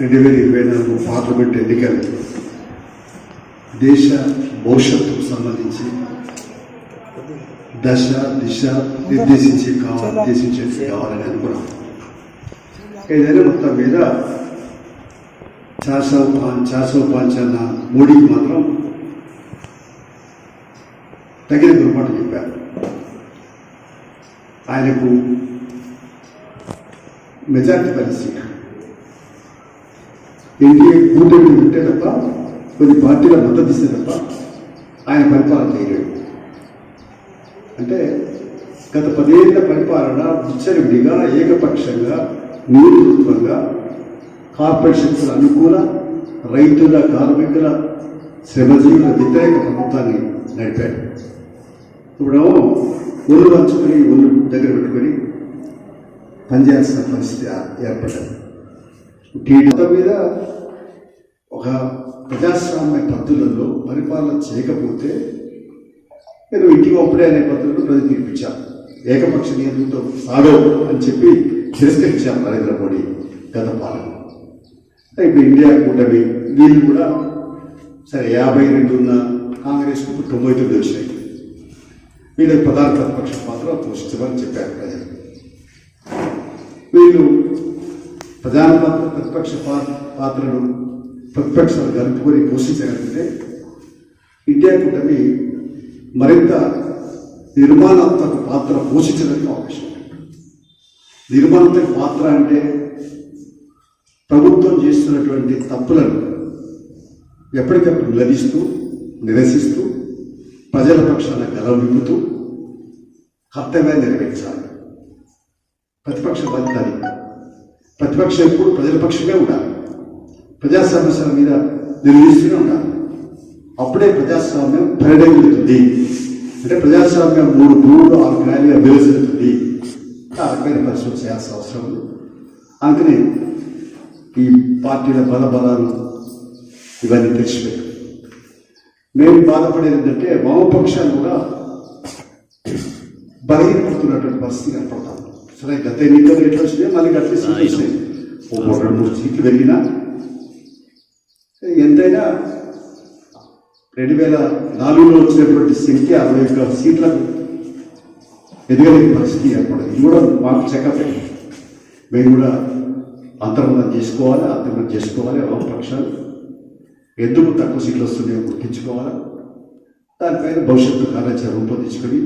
రెండు వేల ఇరవై నాలుగు పార్లమెంట్ ఎన్నికలు దేశ భవిష్యత్తుకు సంబంధించి దశ దిశ నిర్దేశించి కావాలి నిర్దేశించేది కావాలని అనుకున్నాం. ఏదైనా మొత్తం మీద చాసో పాన్ మోడీకి మాత్రం తగిన గురపాటు చెప్పారు. ఆయనకు మెజార్టీ పరిస్థితి. ఎన్డీఏ కూటమి ఉంటే తప్ప కొన్ని పార్టీల మద్దతు ఇస్తే తప్ప ఆయన పరిపాలన చేయలేడు. అంటే గత పదేళ్ళ పరిపాలన విచ్చలవిడిగా ఏకపక్షంగా నియంతృత్వంగా కార్పొరేట్ శక్తుల అనుకూల రైతుల కార్మికుల శ్రమజీవుల వ్యతిరేక ప్రభుత్వాన్ని నడిపాడు ఇప్పుడు ఒళ్ళు పంచుకొని ఒళ్ళు దగ్గర పెట్టుకొని పనిచేయాల్సిన పరిస్థితి ఏర్పడ్డది. టీడీ మీద ఒక ప్రజాస్వామ్య పద్ధతులలో పరిపాలన చేయకపోతే నేను ఇంటికి ఒప్పుడే అనే పద్ధతులు ప్రజలు తీర్పించాను ఏకపక్ష నియంత్రణతో సాగవు అని చెప్పి తిరస్కరించాను నరేంద్ర మోడీ గత పాలన. ఇప్పుడు ఇండియా కూటమి వీళ్ళు కూడా సరే యాభై రెండు ఉన్న కాంగ్రెస్ ఇప్పుడు తొంభై తొమ్మిది వచ్చినాయి. వీళ్ళకి ప్రధాన ప్రతిపక్ష పాత్ర పోషించమని చెప్పారు ప్రజలు. వీళ్ళు ప్రధాన పాత్ర ప్రతిపక్ష పాత్రను ప్రతిపక్షాలు కలుపుకొని పోషించగలిగితే ఇండియా కూటమి మరింత నిర్మాణాత్మక పాత్ర పోషించడానికి అవకాశం నిర్మాణాత్మక పాత్ర అంటే ప్రభుత్వం చేస్తున్నటువంటి తప్పులను ఎప్పటికప్పుడు లభిస్తూ నిరసిస్తూ ప్రజల పక్షాన గెలవనిపుతూ కర్తవ్యాన్ని నెరవేర్చాలి. ప్రతిపక్ష బాధ్యత ప్రతిపక్షం ఎప్పుడు ప్రజల పక్షమే ఉండాలి. ప్రజా సమస్యల మీద నిర్వహిస్తూనే ఉండాలి. అప్పుడే ప్రజాస్వామ్యం పరిణమిస్తుంది అంటే ప్రజాస్వామ్యం మూడు మూడు ఆరు కాయలుగా విభజిస్తుంది. ఆ రకమైన పరిశ్రమ చేయాల్సిన అవసరం ఉంది. అందుకని ఈ పార్టీల బల బలాలు ఇవన్నీ తెలిసిపోయాయి మేము బాధపడేది ఏంటంటే వామపక్షాలు కూడా బలహీనపడుతున్నటువంటి పరిస్థితి కనపడతాం. సరే గత ఎన్నికలు ఎట్లా వచ్చినాయి మళ్ళీ అట్లే సీట్లు వచ్చినాయి ఒక రెండు మూడు సీట్లు వెళ్ళినా ఎంతైనా రెండు వేల నాలుగులో వచ్చినటువంటి సంఖ్య అరవై ఒక్క సీట్లకు ఎదగలేని పరిస్థితి ఏర్పడింది. ఇది కూడా మాకు చెకప్ మేము కూడా అంతర్మతం చేసుకోవాలి అంతర్మతం చేసుకోవాలి వామపక్షాలు ఎందుకు తక్కువ సీట్లు వస్తున్నాయో గుర్తించుకోవాలి? దానిపైన భవిష్యత్తు కార్యాచరణ రూపొందించుకొని